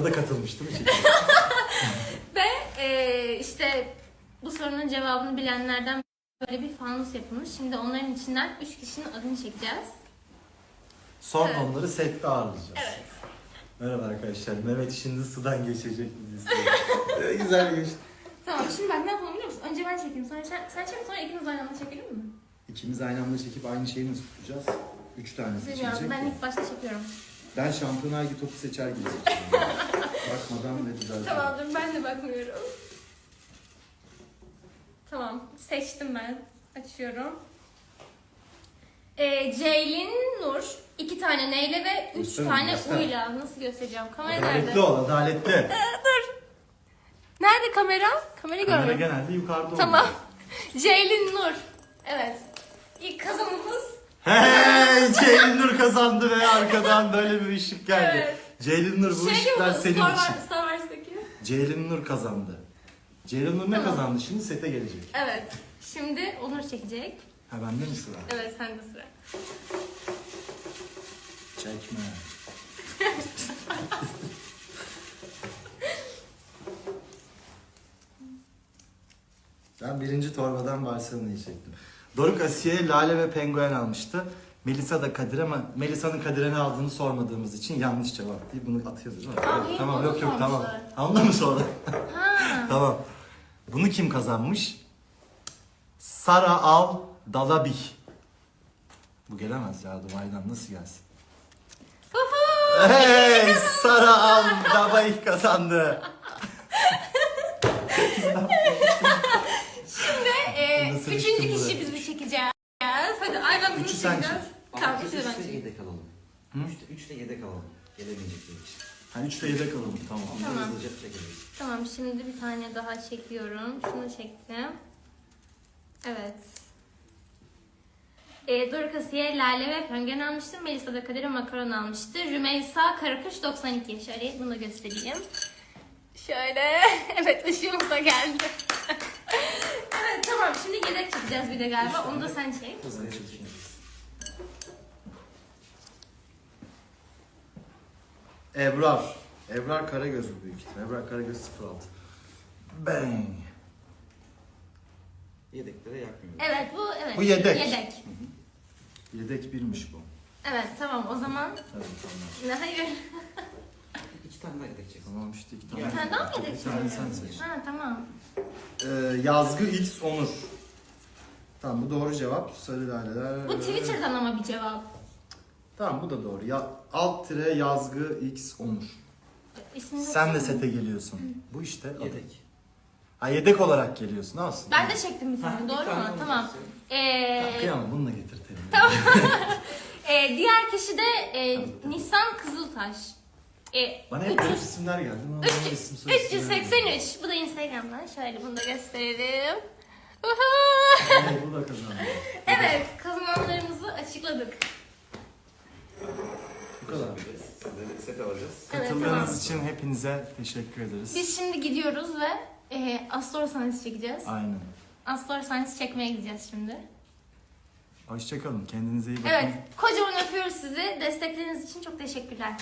O da katılmış değil mi? çekime? Ve e, işte bu sorunun cevabını bilenlerden böyle bir fanus yapılmış. Şimdi onların içinden 3 kişinin adını çekeceğiz. Sonra Evet. onları sette ağırlayacağız. Evet. Merhaba arkadaşlar. Mehmet şimdi sudan geçecek bizi. Ee, Güzel geçti. Tamam şimdi bak ne yapalım biliyor musun? Önce ben çekeyim sonra sen, sen çek sonra ikimiz aynı anda çekelim mi? İkimiz aynı anda çekip aynı şeyi nasıl tutacağız? Üç tanesi Bilmiyorum Ben, ilk başta çekiyorum. Ben şampiyonlar gibi topu seçer gibi seçeceğim. Bakmadan ve düzeltiyorum. Tamamdır ben de bakmıyorum. Tamam seçtim ben. Açıyorum. Ee, Ceylin Nur iki tane neyle ve üç Göster, tane göster. uyla. Nasıl göstereceğim? Kamera Adaletli nerede? ol, adaletli. Nerede kamera? Kamerayı Kamera görmüyorum. genelde yukarıda Tamam. oluyor. Ceylin Nur. Evet. İlk kazanımız. Hey! Ceylin Nur kazandı ve arkadan böyle bir ışık geldi. Evet. Ceylin Nur bu şey gibi ışıklar bu, senin Star, için. Star Wars'taki. Ceylin Nur kazandı. Ceylin Nur ne Tamam. kazandı şimdi? Sete gelecek. Evet. Şimdi Onur çekecek. Ha bende mi sıra? Evet sende sıra. Çekme. ben birinci torbadan Barcelona'yı çektim. Doruk Asiye, Lale ve Penguen almıştı. Melisa da Kadir ama Melisa'nın Kadir'e ne aldığını sormadığımız için yanlış cevap diye bunu atıyoruz değil mi? Aa, hayır, tamam onu yok yok tamam. sormuşlar. Mı sonra? Ha. tamam. Bunu kim kazanmış? Sara Al Dalabih. Bu gelemez ya Dubai'den nasıl gelsin? Hey Sara Al Dalabih kazandı. Ee, Nasıl üçüncü kişi buraya? biz. Hadi ay ben bunu Üçü sen çekeceğiz. Tamam üçü de ben çekeyim. yedek alalım. Hı? Üçte, üçte yedek alalım. Gelemeyecekler için. Ha üçte yedek alalım tamam. Onları Tamam. hızlıca çekeriz. Tamam şimdi bir tane daha çekiyorum. Şunu çektim. Evet. E, Doruk Asiye, Lale ve Pöngen almıştı. Melisa da Kadir makaron almıştı. Rümeysa Karakuş 92. Şöyle bunu göstereyim. Şöyle. evet ışığımız da geldi. evet tamam şimdi yedek çekeceğiz bir de galiba. Onu da sen çek. Ebrar. Ebrar Karagöz bu büyük ihtimal. Ebrar Karagöz 06. Bang. Yedeklere yakmıyoruz. Evet bu evet. Bu yedek. Yedek. Yedek birmiş bu. Evet tamam o zaman. Evet tamam. Ne hayır. İki tane daha yedek çeksin. Tamam işte iki tane. Bir Sen daha mı yedek Bir tane sen seç. Ha tamam. Ee, yazgı X Onur. Tamam bu doğru cevap. Sarı laleler. Bu Twitter'dan ama bir cevap. Tamam bu da doğru. Ya, alt tire yazgı X Onur. İsmini Sen de hatırlamıyorum. sete geliyorsun. Bu işte. adı. Yedek. Ha yedek olarak geliyorsun aslında. Ben de çektim bir tane bir doğru mu? Tamam. Ee, Kıyamam bununla getirtelim. e, diğer kişi de e, Nisan Kızıltaş. E, Bana hep 300 böyle isimler geldi. Bana bunlar isim soy isim gelmedi. 383. Bu da Instagram'dan. Şöyle bunu da gösterelim. Evet, bu da kazandı. evet, kazananlarımızı açıkladık. Bu kadar. Sizleri set alacağız. Evet, Katıldığınız tamam. için hepinize teşekkür ederiz. Biz şimdi gidiyoruz ve e, Astor Science çekeceğiz. Aynen. Astor Science çekmeye gideceğiz şimdi. Hoşçakalın. Kendinize iyi bakın. Evet, kocaman öpüyoruz sizi. Destekleriniz için çok teşekkürler.